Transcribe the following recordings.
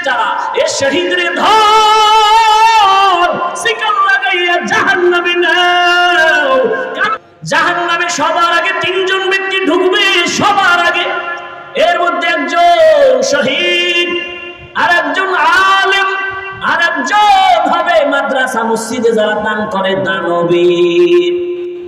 ফেরেশতারা এ শহীদের ধর শিকার লাগাইয়া জাহান্নামে নাও। জাহান্নামে সবার আগে তিনজন ব্যক্তি ঢুকবে, সবার আগে। এর মধ্যে একজন শহীদ আর একজন আলেম আর একজন হবে মাদ্রাসা মসজিদে যারা দান করে দানবীর।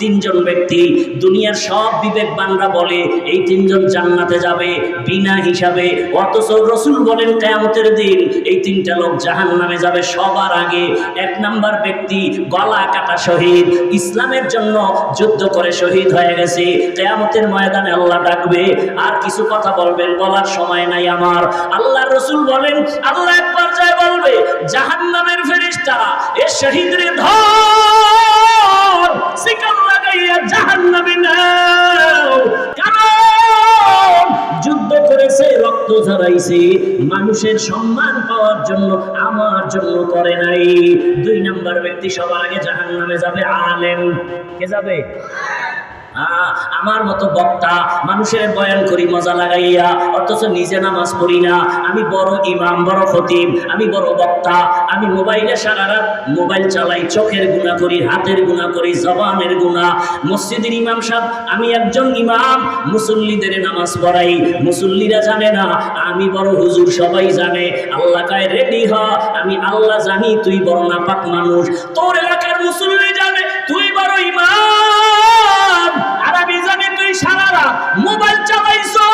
তিনজন ব্যক্তি, দুনিয়ার সব বিবেকবানরা বলে, এই তিনজন জান্নাতে যাবে বিনা হিসাবে। অথচ রসুল বলেন, কেয়ামতের দিন এই তিনটা লোক জাহান নামে যাবে সবার আগে। এক নাম্বার ব্যক্তি গলা কাটা শহীদ, ইসলামের জন্য যুদ্ধ করে শহীদ হয়ে গেছে। কেয়ামতের ময়দানে আল্লাহ ডাকবে, আর কিছু কথা বলবেন? বলার সময় নাই আমার। আল্লাহ রসুল বলেন, আল্লাহ এক পর্যায়ে বলবে জাহান নামের ফেরিস্তারা এ শহীদরে ধর মানুষের সম্মান পাওয়ার জন্য, আমার জন্য করে নাই। দুই নাম্বার ব্যক্তি সবার আগে জাহান নামে যাবে, আলেম। কে যাবে? আমার মতো বক্তা মানুষের বয়ান করি, মজা লাগাইয়া, অথচ নিজে নামাজ পড়ি না। আমি বড় ইমাম, বড় আমি বড় বক্তা। আমি মোবাইলে সারা রাত মোবাইল চালাই, চোখের গুণা করি, হাতের গুণা করি, জবানের গুণা মসজিদের ইমাম সাহেব, আমি একজন ইমাম, মুসল্লিদের নামাজ পড়াই। মুসল্লিরা জানে না, আমি বড় হুজুর, সবাই জানে। আল্লাহ কায় রেডি হ, আমি আল্লাহ জানি, তুই বড় নাপাক মানুষ। তোর এলাকার মুসল্লি জানে, তুই বড় ইমাম। রাত মোবাইল চালাইছো?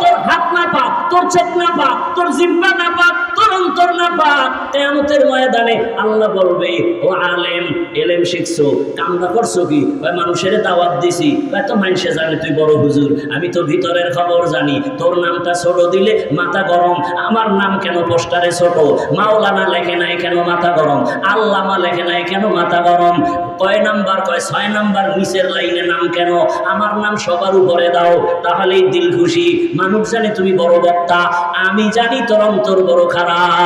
তোর হাত না পা তোর চোখ না পা তোর জিম্মা না পাক তোর অন্তর না পাক, কেয়ামতের ময়দানে আল্লাহ বলবে, ও আলেম, এলেম শিখছো কামনা করছ কি? কয়, মানুষের দাওয়াত দিছি। কয়, তো মানুষে জানে তুই বড় হুজুর, আমি তো ভিতরের খবর জানি। তোর নামটা ছোট দিলে মাথা গরম, আমার নাম কেন পোস্টারে ছোট? মাওলানা লেখে নাই কেন মাথা গরম? আল্লামা লেখে নাই কেন মাথা গরম? কয় নাম্বার, কয়, ছয় নাম্বার নিচের লাইনে নাম কেন? আমার নাম সবার উপরে দাও, তাহলেই দিল খুশি। মানুষ জানে তুমি বড় বক্তা, আমি জানি তোর অন্তর বড় খারাপ।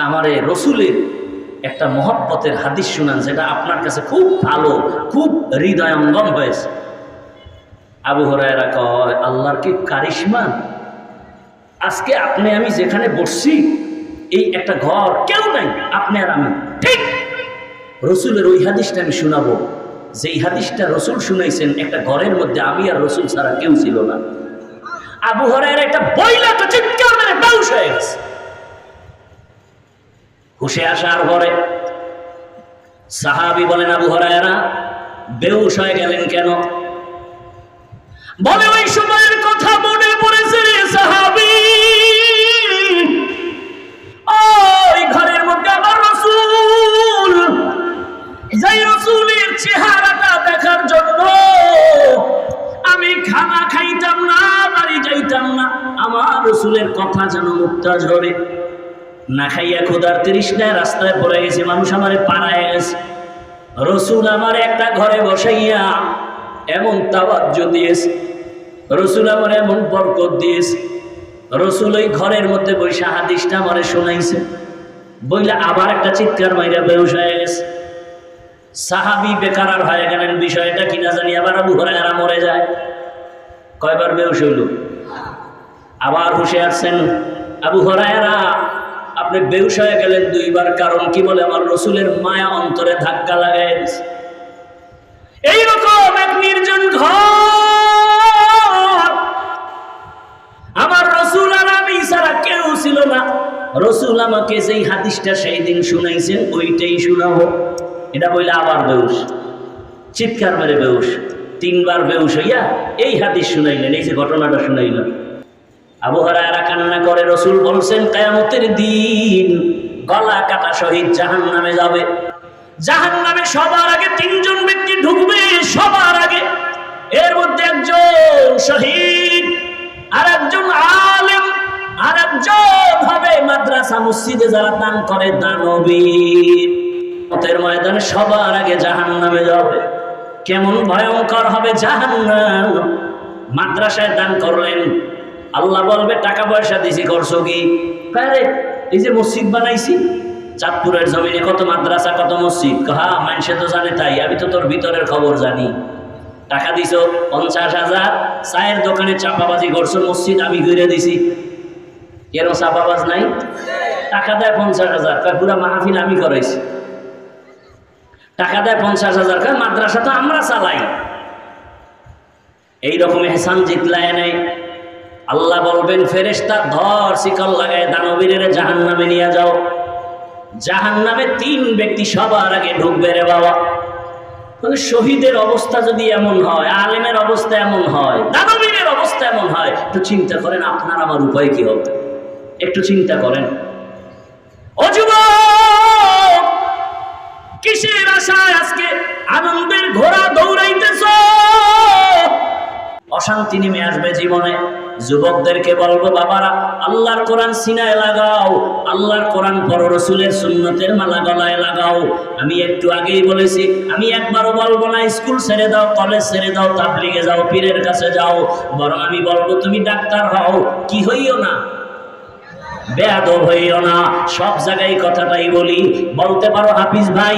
আমার এই রসুলের একটা মহব্বতের হাদিস শুনান, যেটা আপনার কাছে খুব ভালো, খুব হৃদয়ঙ্গম হয়েছে। আবু হরায়রা কয়, আল্লাহর কি কারিশমা? আজকে আপনি আমি যেখানে বসছি, এই একটা ঘর কেউ নাই, আপনি আর আমি। ঠিক রসুলের ওই হাদিসটা আমি শোনাবো। যেই হাদিসটা রসুল শুনাইছেন, একটা ঘরের মধ্যে আমি আর রসুল ছাড়া কেউ ছিল না। আবু হরাইরা একটা বইলা তো চিৎকার মেরে বেউস হয়ে গেছে। হুশে আসার পরে সাহাবি বলেন, আবু হরায়রা বেউস হয়ে গেলেন কেন? বলে, ওই সময়ের কথা মনে পড়েছে রে সাহাবি। ওই ঘরের মধ্যে আমার রসুল। যাই রসুলের চেহারাটা দেখার জন্য আমি খানা খাইতাম না, বাড়ি যাইতাম না, আমার রসুলের কথা যেন মুক্তা ঝরে। না খাইয়া খোদার তৃষ্ণায় রাস্তায় পড়ে গেছে, মানুষ আমারে পাড়ায় গেছে রসুল আমার একটা ঘরে বসাইয়া এমন তাওয়াজ্য দিয়েছে। রসুল আমার এমন বরকত দিয়েছে। রসুল ওই ঘরের মধ্যে বৈশা হাদিসটা আমারে শোনাইছে। বইলে আবার একটা চিৎকার মাইরা হয়ে গেছে। সাহাবি বেকার আর হয়ে গেলেন, বিষয়টা কিনা জানি, আবার আবু ঘরে হরায়রা মরে যায়। কয়বার বেউস হইল? আবার হুশে আসছেন আবু হরায়রা আপনি বেউস হয়ে গেলেন দুইবার, কারণ কি বলে? আমার রসুলের মায়া অন্তরে ধাক্কা লাগাই। এইরকম এক নির্জন ঘর। আমার রসুল আর আমি ছাড়া কেউ ছিল না। রসুল আমাকে যেই হাদিসটা সেই দিন শুনাইছেন, ওইটাই শুনাবো। এটা বইলে আবার বেউস চিৎকার মেরে বেউস তিনবার বেউস হইয়া এই হাদিস শুনাইলেন, এই যে ঘটনাটা শুনাইলেন। আবু হরায়রা কান্না করে রসুল বলছেন, কেয়ামতের দিন গলা কাটা শহীদ জাহান নামে যাবে। জাহান নামে সবার আগে তিনজন ব্যক্তি ঢুকবে, সবার আগে। এর মধ্যে একজন শহীদ আর একজন আলেম আর একজন হবে মাদ্রাসা মসজিদে যারা দান করে দানবীর। মতের ময়দানে সবার আগে জাহান নামে যাবে। কেমন ভয়ঙ্কর হবে জাহান্নাম। মাদ্রাসায় দান করলেন আল্লাহ বলবে, টাকা পয়সা দিছি, করছ কি? এই যে মসজিদ বানাইছি, চাঁদপুরের জমিনে কত মাদ্রাসা, কত মসজিদ। হ্যাঁ মানুষে তো জানে তাই, আমি তো তোর ভিতরের খবর জানি। টাকা দিছ, পঞ্চাশ হাজার, চায়ের দোকানে চাপাবাজি করছ, মসজিদ আমি ঘুরে দিছি। কেন চাপাবাজ নাই? টাকা দেয় পঞ্চাশ হাজার পুরা মাহফিল আমি করাইছি। টাকা দেয় পঞ্চাশ হাজার মাদ্রাসা তো আমরা চালাই। এইরকম এহসান জিতলায় নেই। আল্লাহ বলবেন ফেরেস্তা ধর শিকল লাগায় দানবীরের জাহান নামে নিয়ে যাও। জাহান নামে তিন ব্যক্তি সবার আগে ঢুকবে রে বাবা। শহীদের অবস্থা যদি এমন হয়, আলেমের অবস্থা এমন হয়, দানবীরের অবস্থা এমন হয়, একটু চিন্তা করেন, আপনার আমার উপায় কি হবে? একটু চিন্তা করেন। ও যুবক, কিসের আশায় আজকে আনন্দের ঘোড়া দৌড়াইতেছ? অশান্তি নেমে আসবে জীবনে। যুবকদেরকে বলব, বাবারা, আল্লাহর কোরআন সিনায় লাগাও, আল্লাহর কোরআন পর রসুলের সুন্নতের মালা গলায় লাগাও। আমি একটু আগেই বলেছি, আমি একবারও বলব না, স্কুল ছেড়ে দাও, কলেজ ছেড়ে দাও, তাবলিগে যাও, পীরের কাছে যাও। বরং আমি বলব, তুমি ডাক্তার হও, কি হইও না? বেয়াদব হইও না। সব জায়গায় কথাটাই বলি। বলতে পারো হাফিজ ভাই,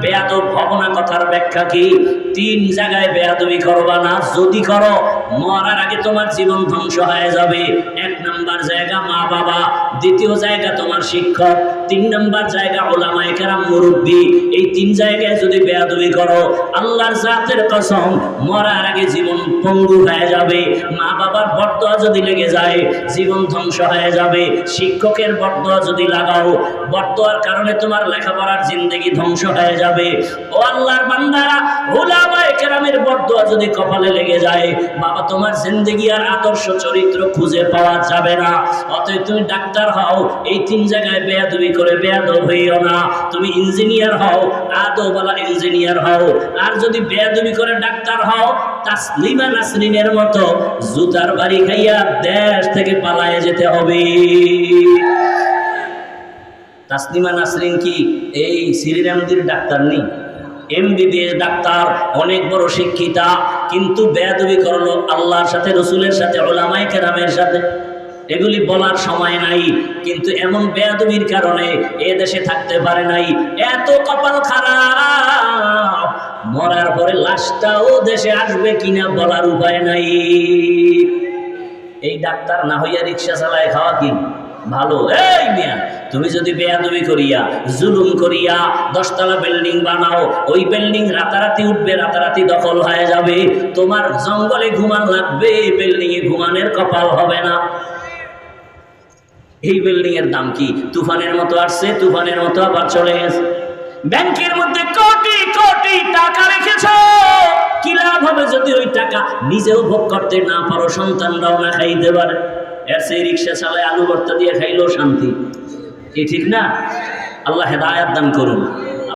বেয়াদব হব না কথার ব্যাখ্যা কি? তিন জায়গায় বেয়াদবি করবা না। যদি করো, মরার আগে তোমার জীবন ধ্বংস হয়ে যাবে। এক নাম্বার জায়গা মা বাবা দ্বিতীয় জায়গা তোমার শিক্ষক। তিন নম্বর জায়গা ওলামায়ে কেরাম মুরব্বী। এই তিন জায়গায় যদি বেয়াদবি করো, আল্লাহর জাতের কসম, মরার আগে জীবন পঙ্গু হয়ে যাবে। মা বাবার বরদোয়া যদি লেগে যায়, জীবন ধ্বংস হয়ে যাবে। শিক্ষকের বরদোয়া যদি লাগাও, বরদোয়ার কারণে তোমার লেখাপড়ার জিন্দগি ধ্বংস হয়ে যাবে। ও আল্লাহর বান্দারা ওলামায়ে কেরামের বরদোয়া যদি কপালে লেগে যায়, বাবা, তোমার জিন্দগি আর আদর্শ চরিত্র খুঁজে পাওয়া যাবে না। অতএব তুমি ডাক্তার হও, এই তিন জায়গায় বেয়াদবি করে বেয়াদব হইও না। তুমি ইঞ্জিনিয়ার হও, আদবওয়ালা ইঞ্জিনিয়ার হও। আর যদি বেয়াদবি করে ডাক্তার হও, তাসলিমা নাসরিনের মতো জুতার বাড়ি খাইয়া দেশ থেকে পালায়ে যেতে হবে। তাসলিমা নাসরিন কি? এই শ্রীরামদির ডাক্তার নেই। এমবিবিএস ডাক্তার, অনেক বড় শিক্ষিতা, কিন্তু বেয়াদবি করল আল্লাহর সাথে, রসুলের সাথে ওলামাই কেরামের সাথে। এগুলি বলার সময় নাই, কিন্তু এমন বেয়াদবির কারণে এ দেশে থাকতে পারে নাই। এত কপাল খারাপ, মরার পরে লাশটাও দেশে আসবে কিনা বলার উপায় নাই। এই ডাক্তার না হইয়া রিক্সা চালায় খাওয়া কি? ভালো। এই মিয়া, তুমি যদি বেয়াদবি করিয়া, জুলুম করিয়া দশতলা বিল্ডিং বানাও, ওই বিল্ডিং রাতারাতি উঠবে, রাতারাতি দখল হয়ে যাবে। তোমার জঙ্গলে ঘুমান লাগবে বিল্ডিং এ ঘুমানের কপাল হবে না। এই বিল্ডিং এর দাম কি? তুফানের মতো আসছে, তুফানের মতো আবার চলে গেছে। ব্যাংকের মধ্যে কোটি কোটি টাকা রেখেছ। কি লাভ হবে যদি ওই টাকা নিজেও ভোগ করতে না পারো, সন্তানরাও না খাইতে পারে? এর সেই রিক্সা চালায় আলু ভর্তা দিয়ে খাইলেও শান্তি। কি ঠিক না? আল্লাহ হেদায়াত দান করুন।